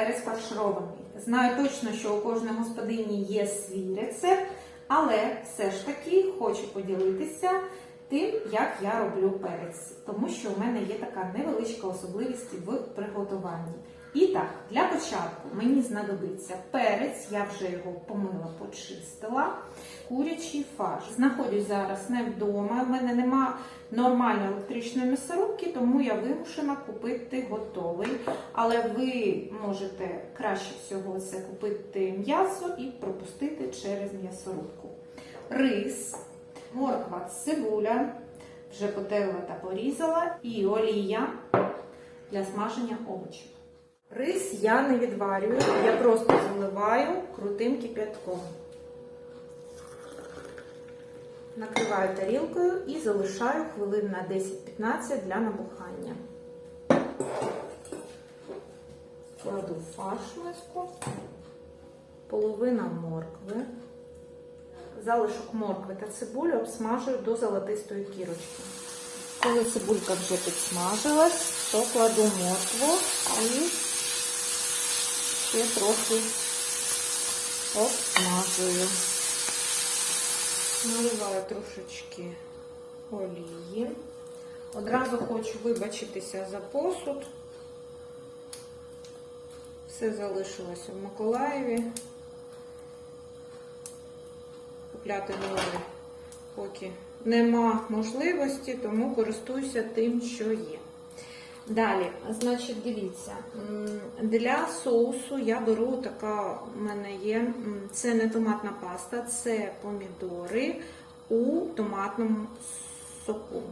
перець. Знаю точно, що у кожної господині є свій рецепт, але все ж таки хочу поділитися тим, як я роблю перець, тому що у мене є така невеличка особливість в приготуванні. І так, для початку мені знадобиться перець, я вже його помила, почистила. Курячий фарш. Знаходжусь зараз не вдома. в мене нема нормальної електричної м'ясорубки, тому я вимушена купити готовий. Але ви можете краще всього це купити м'ясо і пропустити через м'ясорубку. Рис, морква, цибуля, вже потерла та порізала, і олія для смаження овочів. Рис я не відварюю, я просто заливаю крутим кип'ятком. Накриваю тарілкою і залишаю хвилин на 10-15 для набухання. Кладу фарш в миску, половина моркви. Залишок моркви та цибулі обсмажую до золотистої кірочки. Коли цибулька вже підсмажилась, то кладу моркву і ще трохи обсмажую. Наливаю трошечки олії. Одразу хочу вибачитися за посуд. Все залишилося в Миколаєві. Купляти нове поки нема можливості, тому користуюся тим, що є. Далі, значить, дивіться, для соусу я беру така, в мене є, це не томатна паста, це помідори у томатному соку.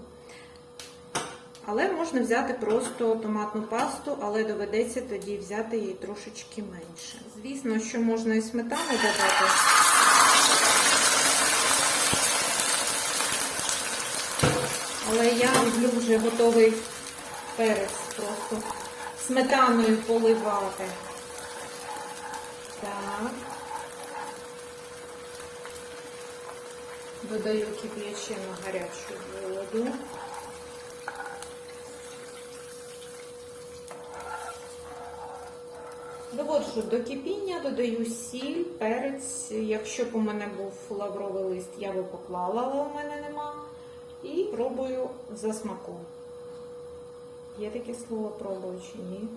Але можна взяти просто томатну пасту, але доведеться тоді взяти її трошечки менше. Звісно, що можна і сметану додати. Але я люблю вже готовий перець просто сметаною поливати. Так. Додаю кип'ячену гарячу воду. Доводжу до кипіння, додаю сіль, перець. Якщо б у мене був лавровий лист, я би поклала, але у мене нема. І пробую за смаком. Є таке слово пробую чи ні?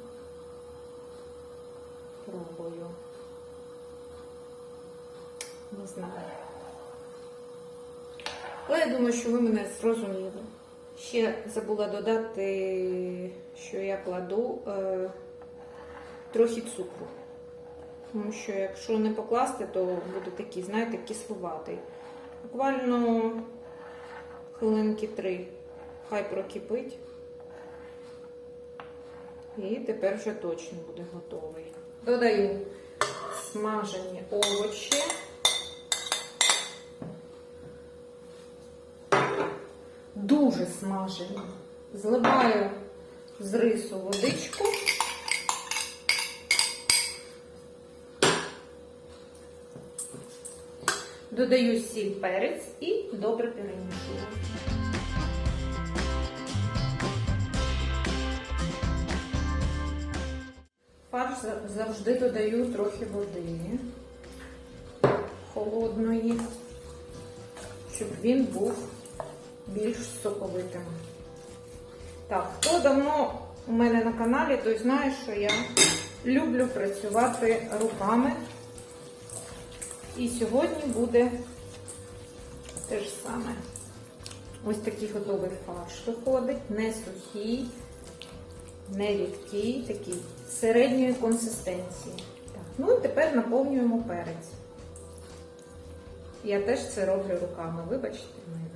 Пробую. Не знаю. Але я думаю, що ви мене зрозуміли. Ще забула додати, що я кладу е, трохи цукру. Тому що якщо не покласти, то буде такий, знаєте, кисловатий. Буквально хвилинки три. Хай прокипить. І тепер вже точно буде готовий. Додаю смажені овочі. Дуже смажені. Зливаю з рису водичку. Додаю сіль, перець і добре перемішую. Фарш завжди додаю трохи води холодної, щоб він був більш соковитим. Так, хто давно у мене на каналі, той знає, що я люблю працювати руками. І сьогодні буде те ж саме. Ось такий готовий фарш виходить, не сухий, не рідкий, такий середньої консистенції. Так. Ну і тепер наповнюємо перець. Я теж це роблю руками, вибачте мене.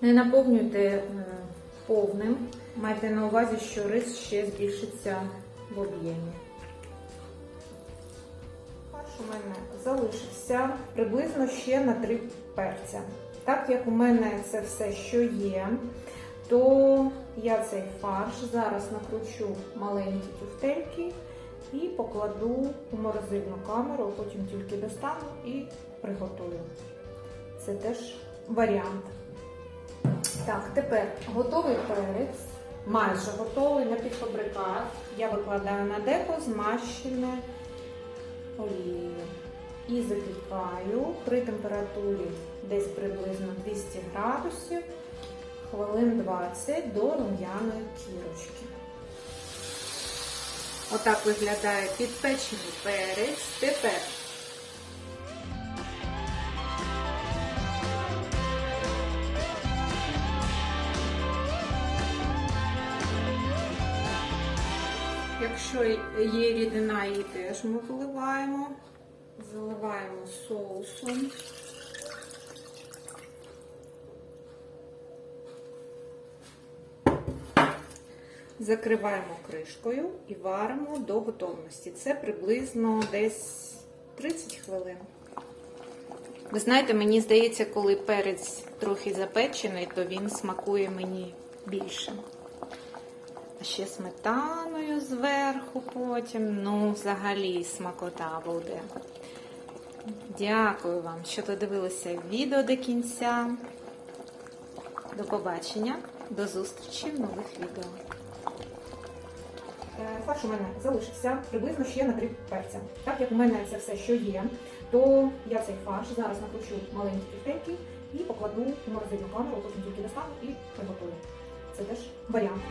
Не наповнюйте е, повним. Майте на увазі, що рис ще збільшиться в об'ємі. Фарш у мене залишився приблизно ще на 3 перця. Так як у мене це все, що є, то я цей фарш зараз накручу маленькі тюфтельки і покладу у морозильну камеру, потім тільки достану і приготую. Це теж варіант. Так, тепер готовий перець, майже готовий на підфабрикат. Я викладаю на деко змащене олією. І запікаю при температурі десь приблизно 200 градусів хвилин 20 до рум'яної кірочки. Отак виглядає підпечений перець. Тепер Якщо є рідина, її теж ми вливаємо. Заливаємо соусом. Закриваємо кришкою і варимо до готовності. Це приблизно десь 30 хвилин. Ви знаєте, мені здається, коли перець трохи запечений, то він смакує мені більше. Ще сметаною зверху потім. Ну, взагалі смакота буде. Дякую вам, що додивилися відео до кінця. До побачення, до зустрічі в нових відео. Е, Фарш у мене залишився приблизно ще на три перця. Так як у мене це все, що є, то я цей фарш зараз накручу маленькі кільтейки і покладу у морозильну камеру, потім тільки достану і приготую. Це теж варіант.